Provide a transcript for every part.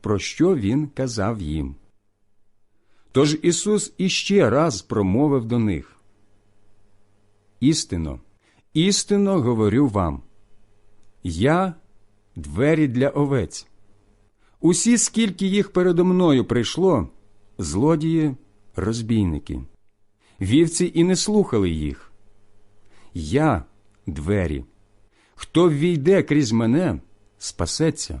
про що Він казав їм. Тож Ісус іще раз промовив до них Істинно, істинно говорю вам Я двері для овець. Усі, скільки їх передо мною прийшло, злодії, розбійники. Вівці і не слухали їх. Я двері. Хто ввійде крізь мене, спасеться.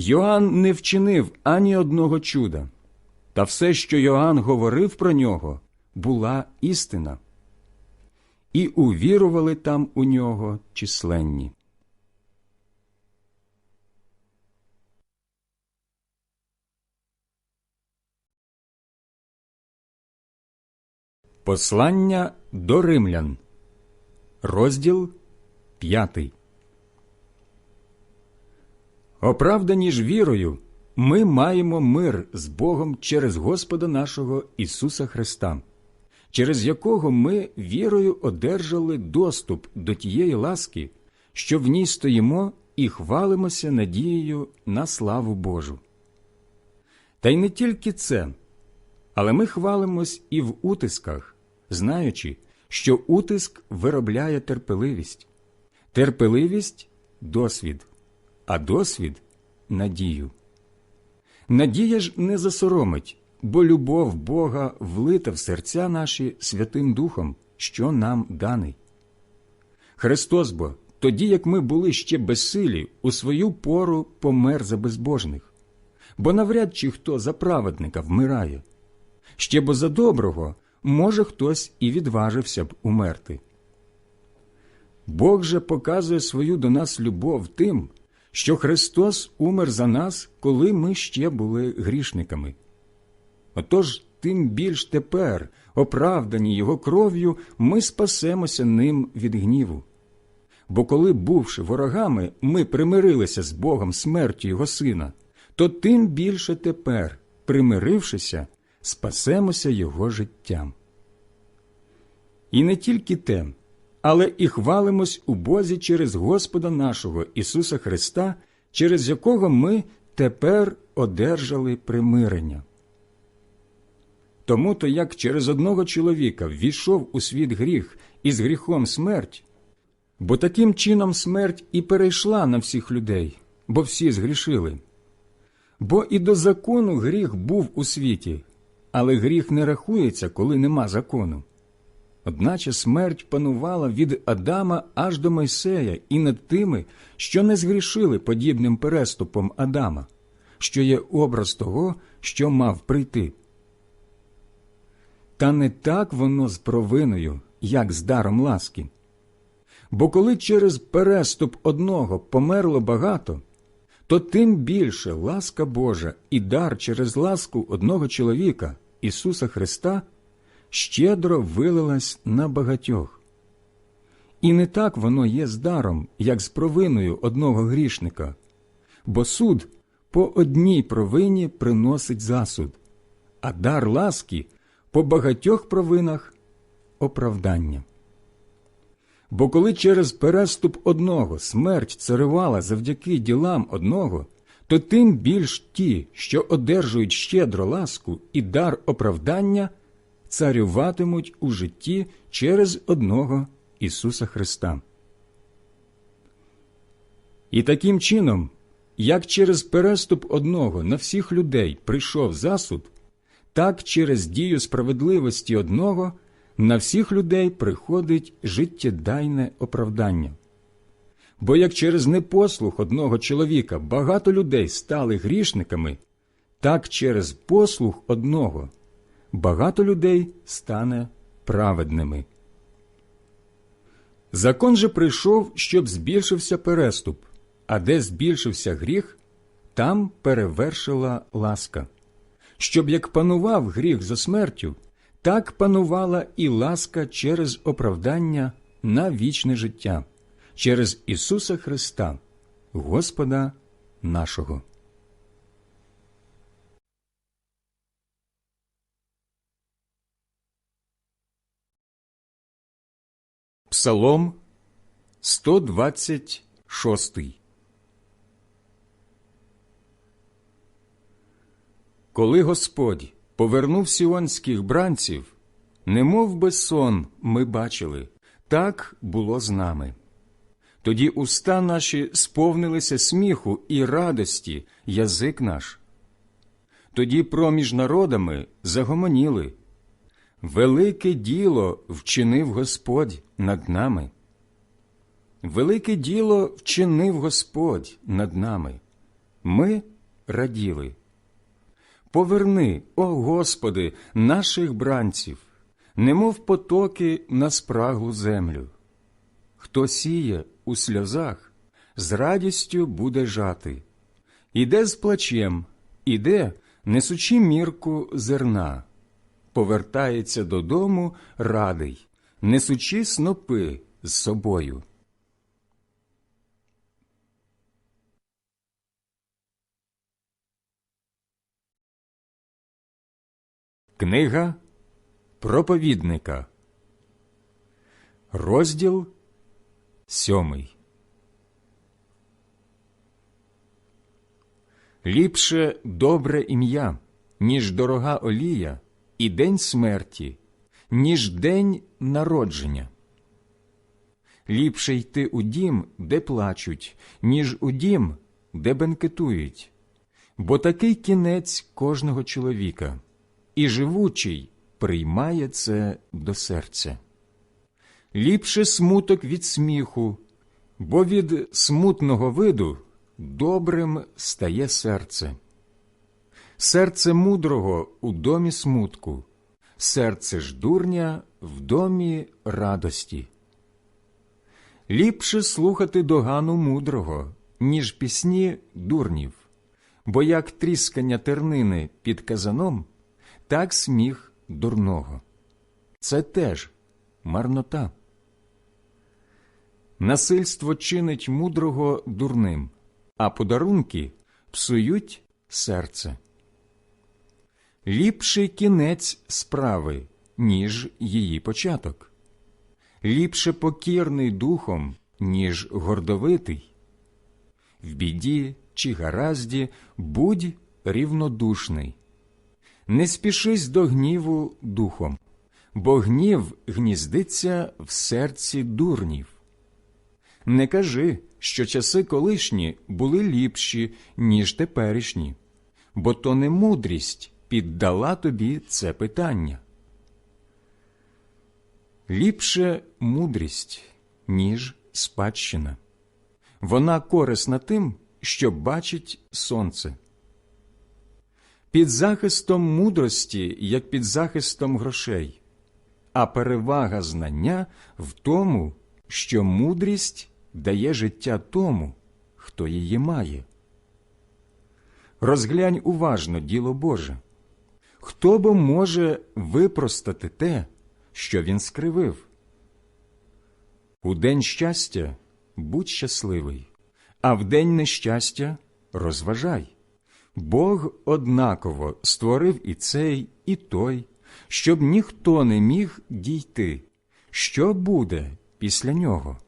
Йоанн не вчинив ані одного чуда, та все, що Йоанн говорив про нього, була істина. І увірували там у нього численні. Послання до римлян, розділ п'ятий. Оправдані ж вірою, ми маємо мир з Богом через Господа нашого Ісуса Христа, через якого ми вірою одержали доступ до тієї ласки, що в ній стоїмо і хвалимося надією на славу Божу. Та й не тільки це, але ми хвалимось і в утисках знаючи, що утиск виробляє терпеливість, терпеливість досвід, а досвід надію. Надія ж не засоромить, бо любов Бога влита в серця наші Святим Духом, що нам даний. Христос бо, тоді як ми були ще безсилі, у свою пору помер за безбожних, бо навряд чи хто за праведника вмирає, ще бо за доброго може, хтось і відважився б умерти. Бог же показує свою до нас любов тим, що Христос умер за нас, коли ми ще були грішниками. Отож, тим більш тепер, оправдані Його кров'ю, ми спасемося ним від гніву. Бо коли, бувши ворогами, ми примирилися з Богом смертю Його Сина, то тим більше тепер, примирившися, спасемося Його життям. І не тільки те, але і хвалимось у Бозі через Господа нашого Ісуса Христа, через якого ми тепер одержали примирення. Тому то як через одного чоловіка ввійшов у світ гріх і з гріхом смерть, бо таким чином смерть і перейшла на всіх людей, бо всі згрішили. Бо і до закону гріх був у світі, але гріх не рахується, коли нема закону. Одначе смерть панувала від Адама аж до Мойсея і над тими, що не згрішили подібним переступом Адама, що є образ того, що мав прийти. Та не так воно з провиною, як з даром ласки. Бо коли через переступ одного померло багато, то тим більше ласка Божа і дар через ласку одного чоловіка, Ісуса Христа щедро вилилась на багатьох. І не так воно є з даром, як з провиною одного грішника, бо суд по одній провині приносить засуд, а дар ласки по багатьох провинах оправдання. Бо коли через переступ одного смерть царювала завдяки ділам одного, то тим більш ті, що одержують щедро ласку і дар оправдання, царюватимуть у житті через одного Ісуса Христа. І таким чином, як через переступ одного на всіх людей прийшов засуд, так через дію справедливості одного на всіх людей приходить життєдайне оправдання. Бо як через непослух одного чоловіка багато людей стали грішниками, так через послух одного багато людей стане праведними. Закон же прийшов, щоб збільшився переступ, а де збільшився гріх, там перевершила ласка. Щоб як панував гріх за смертю, так панувала і ласка через оправдання на вічне життя, через Ісуса Христа, Господа нашого. Псалом 126 Коли Господь повернув сіонських бранців, немов би сон ми бачили, так було з нами. Тоді уста наші сповнилися сміху і радості, язик наш. Тоді проміж народами загомоніли. Велике діло вчинив Господь над нами. Велике діло вчинив Господь над нами. Ми раділи. Поверни, о Господи, наших бранців, немов потоки на спраглу землю. Хто сіє у сльозах, з радістю буде жати. Іде з плачем, іде, несучи мірку зерна, повертається додому радий, несучи снопи з собою. Книга проповідника, розділ сьомий. Ліпше добре ім'я, ніж дорога олія, і день смерті, ніж день народження. Ліпше йти у дім, де плачуть, ніж у дім, де бенкетують, бо такий кінець кожного чоловіка і живучий приймає це до серця. Ліпше смуток від сміху, бо від смутного виду добрим стає серце. Серце мудрого у домі смутку, серце ж дурня в домі радості. Ліпше слухати догану мудрого, ніж пісні дурнів, бо як тріскання тернини під казаном – так сміх дурного. Це теж марнота. Насильство чинить мудрого дурним, а подарунки псують серце. Ліпший кінець справи, ніж її початок. Ліпше покірний духом, ніж гордовитий. В біді чи гаразді будь рівнодушний не спішись до гніву духом, бо гнів гніздиться в серці дурнів. Не кажи, що часи колишні були ліпші, ніж теперішні, бо то не мудрість піддала тобі це питання. Ліпше мудрість, ніж спадщина. Вона корисна тим, що бачить сонце під захистом мудрості, як під захистом грошей, а перевага знання в тому, що мудрість дає життя тому, хто її має. Розглянь уважно діло Боже. Хто бо може випростати те, що він скривив? У день щастя будь щасливий, а в день нещастя розважай. Бог однаково створив і цей, і той, щоб ніхто не міг дійти, що буде після нього.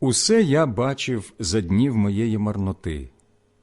Усе я бачив за днів моєї марноти,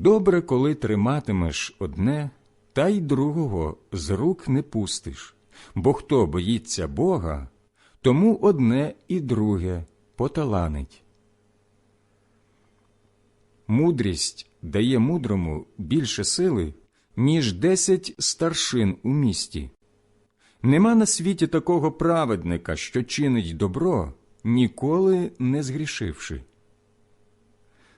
Добре, коли триматимеш одне, та й другого з рук не пустиш, бо хто боїться Бога, тому одне і друге поталанить. Мудрість дає мудрому більше сили, ніж десять старшин у місті. Нема на світі такого праведника, що чинить добро, ніколи не згрішивши.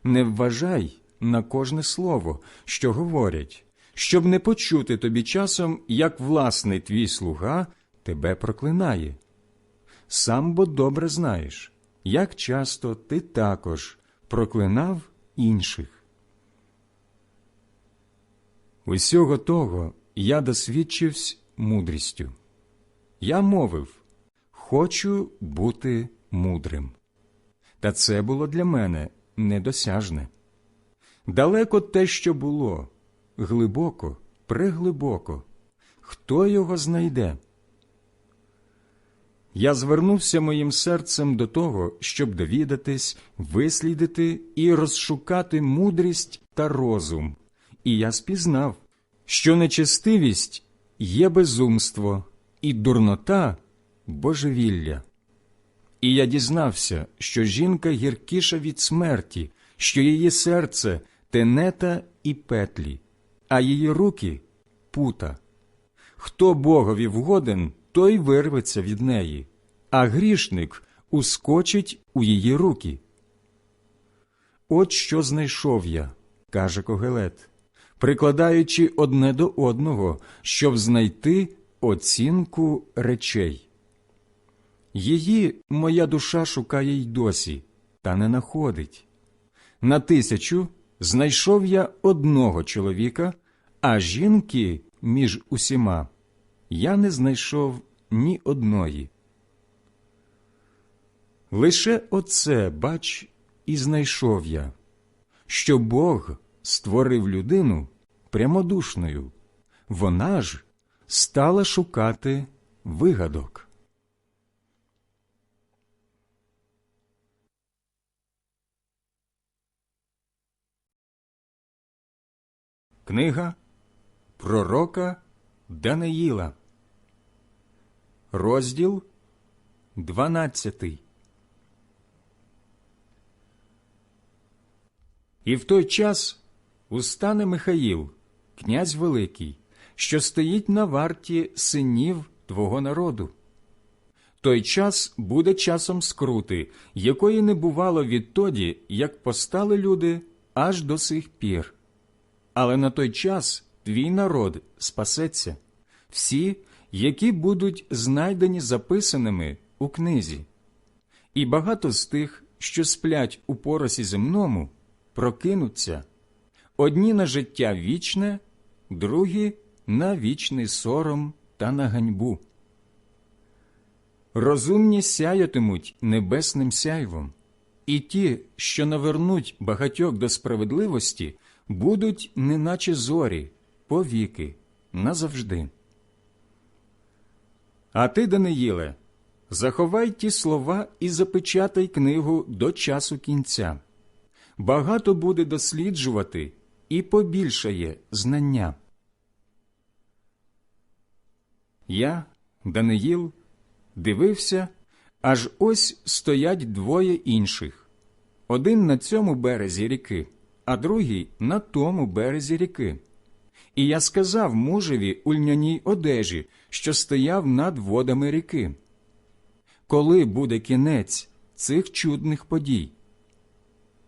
Не вважай на кожне слово, що говорять, щоб не почути тобі часом, як власний твій слуга тебе проклинає. Сам бо добре знаєш, як часто ти також проклинав інших. Усього того я досвідчився мудрістю. Я мовив Хочу бути мудрим. Та це було для мене недосяжне. Далеко те, що було, глибоко, преглибоко. Хто його знайде? Я звернувся моїм серцем до того, щоб довідатись, вислідити і розшукати мудрість та розум, і я спізнав, що нечестивість є безумство, і дурнота божевілля. І я дізнався, що жінка гіркіша від смерті, що її серце тенета і петлі, а її руки пута. Хто Богові вгоден, той вирветься від неї, а грішник ускочить у її руки. От що знайшов я, каже Когелет, прикладаючи одне до одного, щоб знайти оцінку речей. Її моя душа шукає й досі, та не находить. На тисячу знайшов я одного чоловіка, а жінки між усіма я не знайшов ні одної. Лише оце, бач, і знайшов я, що Бог створив людину прямодушною, вона ж стала шукати вигадок. Книга Пророка Даниїла, розділ 12 І в той час устане Михаїл, князь Великий, що стоїть на варті синів твого народу. Той час буде часом скрути, якої не бувало відтоді, як постали люди аж до сих пір. Але на той час твій народ спасеться, всі, які будуть знайдені записаними у книзі. І багато з тих, що сплять у поросі земному, прокинуться одні на життя вічне, другі на вічний сором та на ганьбу. Розумні сяятимуть небесним сяйвом, і ті, що навернуть багатьох до справедливості, будуть неначе зорі, повіки, назавжди. А ти, Даниїле, заховай ті слова і запечатай книгу до часу кінця. Багато буде досліджувати і побільшає знання. Я, Даниїл, дивився, аж ось стоять двоє інших один на цьому березі ріки, а другий на тому березі ріки. І я сказав мужеві у льняній одежі, що стояв над водами ріки. Коли буде кінець цих чудних подій?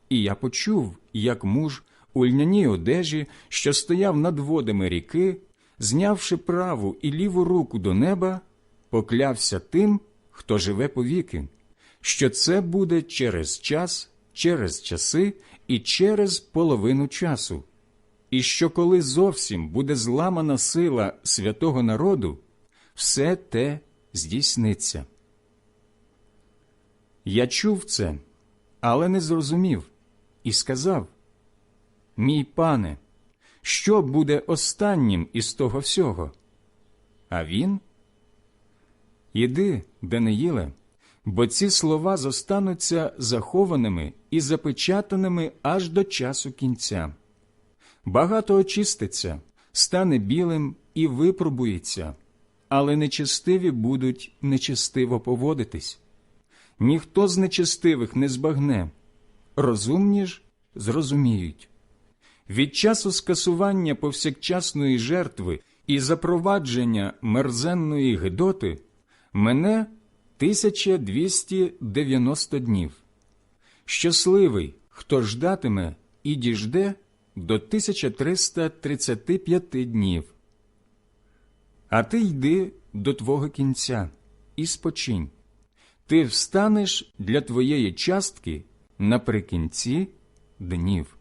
І я почув, як муж у льняній одежі, що стояв над водами ріки, знявши праву і ліву руку до неба, поклявся тим, хто живе повіки, що це буде через час, через часи і через половину часу, і що коли зовсім буде зламана сила святого народу, все те здійсниться. Я чув це, але не зрозумів, і сказав Мій пане, що буде останнім із того всього? А він Іди, Даниїле, бо ці слова зостануться захованими і запечатаними аж до часу кінця. Багато очиститься, стане білим і випробується, але нечестиві будуть нечестиво поводитись. Ніхто з нечестивих не збагне, розумні ж зрозуміють. Від часу скасування повсякчасної жертви і запровадження мерзенної гидоти мене 1290 днів. Щасливий, хто ждатиме і діжде до 1335 днів. А ти йди до твого кінця і спочинь. Ти встанеш для твоєї частки наприкінці днів.